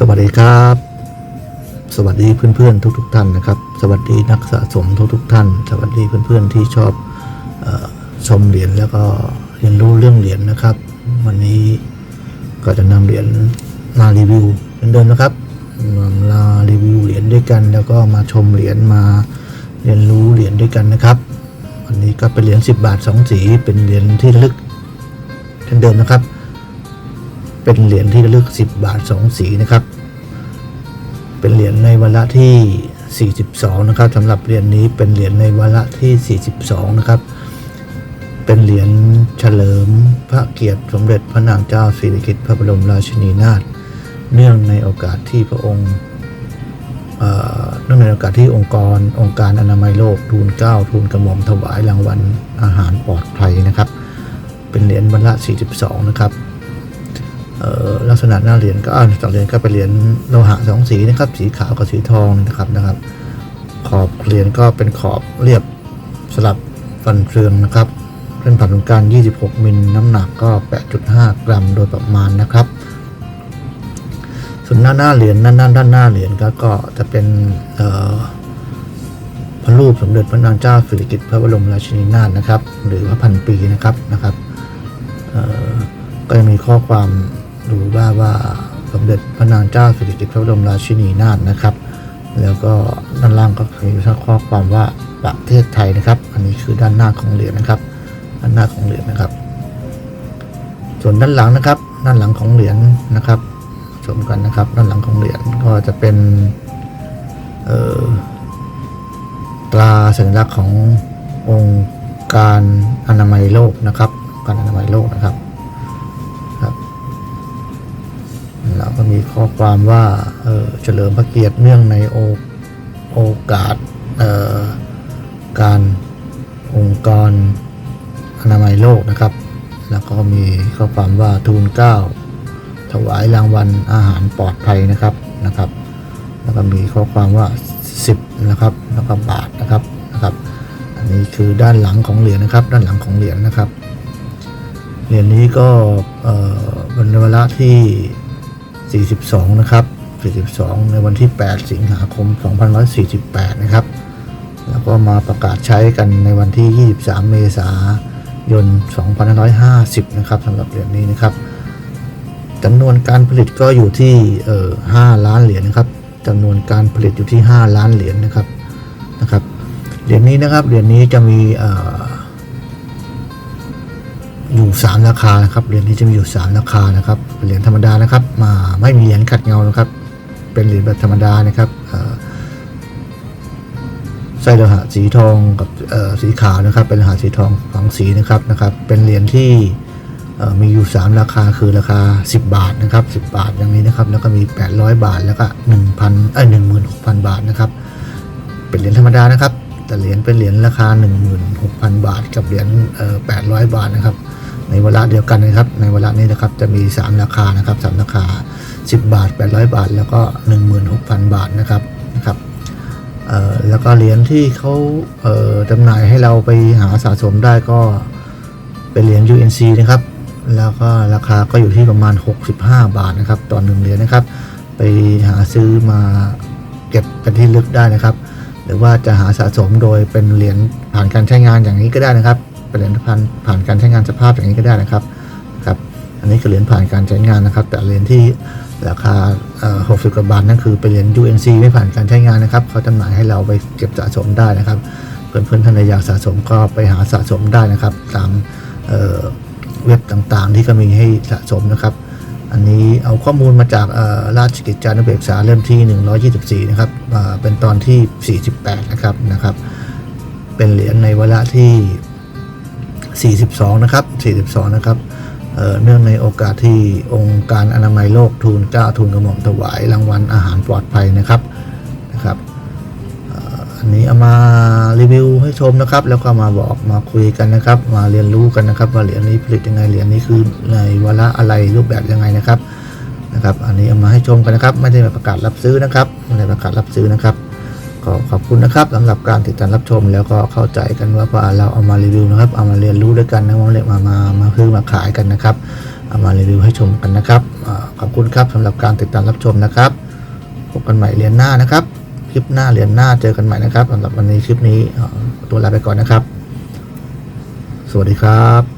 สวัสดีครับ สวัสดีเพื่อนๆทุกๆท่านนะครับ สวัสดีนักสะสมทุกๆท่าน สวัสดีเพื่อนๆที่ชอบออชมเหรียญแล้วก็เรียนรู้เรื่องเหรียญนะครับ วันนี้ก็จะนำเหรียญมารีวิวเหมือนเดิมนะครับมารีวิวเหรียญด้วยกัน แล้วก็มาชมเหรียญมาเรียนรู้เหรียญด้วยกันนะครับ วันนี้ก็เป็นเหรียญ10 บาท 2 สีเป็นเหรียญที่ลึกเช่นเดิมนะครับ เป็นเหรียญที่ระลึก 10 บาท 2 สีนะครับ เป็นเหรียญในวาระที่ 42 นะครับสำหรับเหรียญนี้เป็นเหรียญในวาระที่ 42 นะครับ เป็นเหรียญเฉลิมพระเกียรติสมเด็จพระนางเจ้าสิริกิติ์พระบรมราชินีนาถเนื่องในโอกาสที่พระองค์เนื่องในโอกาสที่องค์กรองค์การอนามัยโลกทูลเก้าทูลกระหม่อมถวายรางวัลอาหารปลอดภัยนะครับ เป็นเหรียญวาระ42 นะครับ ลักษณะหน้าเหรียญก็อ่านจากเหรียญก็เป็นเหรียญโลหะสองสีนะครับ สีขาวกับสีทองนะครับนะครับ ขอบเหรียญก็เป็นขอบเรียบสลับฟันเฟืองนะครับเส้นผ่านศูนย์กลาง26 มิลน้ำหนักก็ 8.5 กรัมโดยประมาณนะครับ ส่วนหน้าหน้าเหรียญด้านหน้าด้านหน้าเหรียญก็ก็จะเป็นพระรูปสมเด็จพระนางเจ้าสิริกิติ์พระบรมราชินีนาถนะครับ หรือว่าพันปีนะครับนะครับก็จะมีข้อความ ดูว่าว่าสมเด็จพระนางเจ้าสิริกิติ์พระบรมราชินีนาถนะครับ แล้วก็ด้านล่างก็มีข้อความว่าประเทศไทยนะครับ อันนี้คือด้านหน้าของเหรียญนะครับด้านหน้าของเหรียญนะครับ ส่วนด้านหลังนะครับ ด้านหลังของเหรียญนะครับชมกันนะครับ ด้านหลังของเหรียญก็จะเป็นตราสัญลักษณ์ขององค์การอนามัยโลกนะครับ การอนามัยโลกนะครับ ข้อความว่าเฉลิมพระเกียรติเนื่องในโอโอกาสการองค์กรอนามัยโลกนะครับ แล้วก็มีข้อความว่าทูลเก้าถวายรางวัลอาหารปลอดภัยนะครับนะครับ แล้วก็มีข้อความว่า 10 นะครับ แล้วก็บาทนะครับนะครับ อันนี้คือด้านหลังของเหรียญนะครับ ด้านหลังของเหรียญนะครับเหรียญนี้ก็เป็นเวลาที่ 42 นะครับ 42 ในวันที่ 8 สิงหาคม 2548 นะครับ แล้วก็มาประกาศใช้กันในวันที่ 23 เมษายน 2550 นะครับสำหรับเหรียญนี้นะครับจำนวนการผลิตก็อยู่ที่เอ่อ5ล้านเหรียญนะครับจำนวนการผลิตอยู่ที่ 5 ล้านเหรียญนะครับนะครับเหรียญนี้นะครับเหรียญนี้จะมีเอ่อ อยู่ 3 ราคานะครับเหรียญนี้จะมีอยู่ 3 ราคานะครับเป็นเหรียญธรรมดานะครับมาไม่มีเหรียญขัดเงานะครับ เป็นเหรียญแบบธรรมดานะครับเอ่อไส้โลหะสีทองกับสีขาวนะครับ เป็นโลหะสีทองสองสีนะครับนะครับ เป็นเหรียญที่มีอยู่ 3 ราคาคือราคา 10 บาทนะครับ 10 บาทอย่างนี้นะครับ แล้วก็มี 800 บาทแล้วก็ 1,000เอ้ย16,000 บาทนะครับ เป็นเหรียญธรรมดานะครับ แต่เหรียญเป็นเหรียญราคา 16,000 บาท กับเหรียญ800 บาทนะครับ ในเวลาเดียวกันนะครับ ในเวลานี้นะครับจะมี 3 ราคานะครับสามราคา 10 บาท 800 บาท แล้วก็ 16,000 บาทนะครับนะครับแล้วก็เหรียญที่เขาเจำหน่ายให้เราไปหาสะสมได้ก็เป็นเหรียญ UNC นะครับ แล้วก็ราคาก็อยู่ที่ประมาณ 65 บาทนะครับต่อหนึ่งเหรียญนะครับ ไปหาซื้อมาเก็บเป็นที่ลึกได้นะครับ หรือว่าจะหาสะสมโดยเป็นเหรียญผ่านการใช้งานอย่างนี้ก็ได้นะครับ เป็นเหรียญผ่านผ่านการใช้งานสภาพอย่างนี้ก็ได้นะครับครับอันนี้คือเหรียญผ่านการใช้งานนะครับ แต่เหรียญที่ราคาเอ่อ60กว่าบาทนั่นคือเป็นเหรียญ UNC ไม่ผ่านการใช้งานนะครับเขาจำหน่ายให้เราไปเก็บสะสมได้นะครับเพื่อนๆท่านใดอยากสะสมก็ไปหาสะสมได้นะครับตามเว็บต่างๆ ที่ก็มีให้สะสมนะครับ อันนี้เอาข้อมูลมาจากราชกิจจานุเบกษาเล่มที่ 124 นะครับเป็นตอนที่ 48 นะครับนะครับ เป็นเหรียญในวาระที่ 42 นะครับ 42 นะครับเอ่อเนื่องในโอกาสที่องค์การอนามัยโลกทูลเก้าทูลกระหม่อมถวายรางวัลอาหารปลอดภัยนะครับนะครับอันนี้เอามารีวิวให้ชมนะครับ แล้วก็มาบอกมาคุยกันนะครับ มาเรียนรู้กันนะครับ ว่าเหรียญนี้ผลิตยังไงเหรียญนี้คือในวาระอะไรรูปแบบยังไงนะครับนะครับ อันนี้เอามาให้ชมกันนะครับ ไม่ได้มาประกาศรับซื้อนะครับไม่ได้ประกาศรับซื้อนะครับ ก็ขอบคุณนะครับสำหรับการติดตามรับชมแล้วก็เข้าใจกันว่าเราเอามารีวิวนะครับ เอามาเรียนรู้ด้วยกันนะมาเรียกมามามาซื้อมาขายกันนะครับ เอามารีวิวให้ชมกันนะครับขอบคุณครับสำหรับการติดตามรับชมนะครับพบกันใหม่เรียนหน้านะครับ คลิปหน้าเรียนหน้าเจอกันใหม่นะครับสำหรับวันนี้คลิปนี้ตัวลาไปก่อนนะครับ สวัสดีครับ